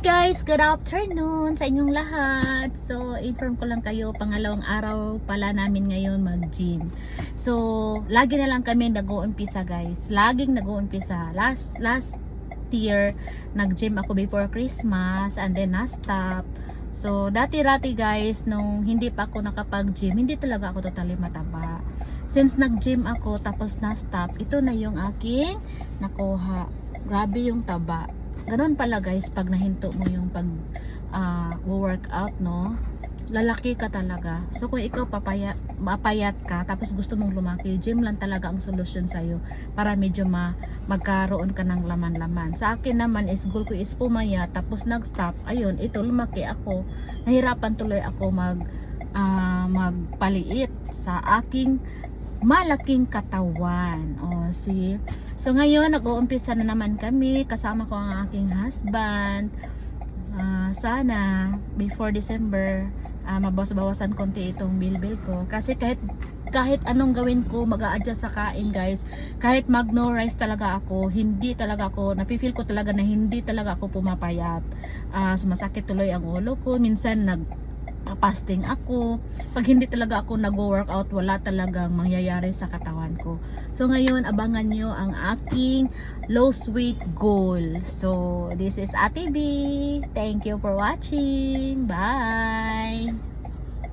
guys, good afternoon sa inyong lahat. So, inform ko lang kayo, pangalawang araw pala namin ngayon mag-gym. So, lagi na lang kami nag-uumpisa guys. Laging nag-uumpisa. Last, last year, nag-gym ako before Christmas and then na-stop. So, dati-rati guys, nung hindi pa ako nakapag-gym, hindi talaga ako totally mataba. Since nag-gym ako, tapos na-stop, ito na yung aking nakuha. Grabe yung taba ganun pala guys pag nahinto mo yung pag uh, workout no? Lalaki ka talaga. So kung ikaw papayat, mapayat ka tapos gusto mong lumaki gym lang talaga ang solusyon sa'yo para medyo ma magkaroon ka ng laman-laman. Sa akin naman is goal ko is pumayat tapos nag-stop. Ayun ito lumaki ako. Nahirapan tuloy ako mag uh, magpaliit sa aking malaking katawan. O, see? So, ngayon, nag-uumpisa na naman kami. Kasama ko ang aking husband. Uh, sana, before December, uh, mabawas-bawasan konti itong bill-bill ko. Kasi kahit kahit anong gawin ko, mag adjust sa kain guys. Kahit mag no rice talaga ako, hindi talaga ako, napifeel ko talaga na hindi talaga ako pumapayat. Uh, sumasakit tuloy ang ulo ko. Minsan nag fasting ako. Pag hindi talaga ako nag-workout, wala talagang mangyayari sa katawan ko. So ngayon, abangan nyo ang aking low weight goal. So, this is Ate B. Thank you for watching. Bye!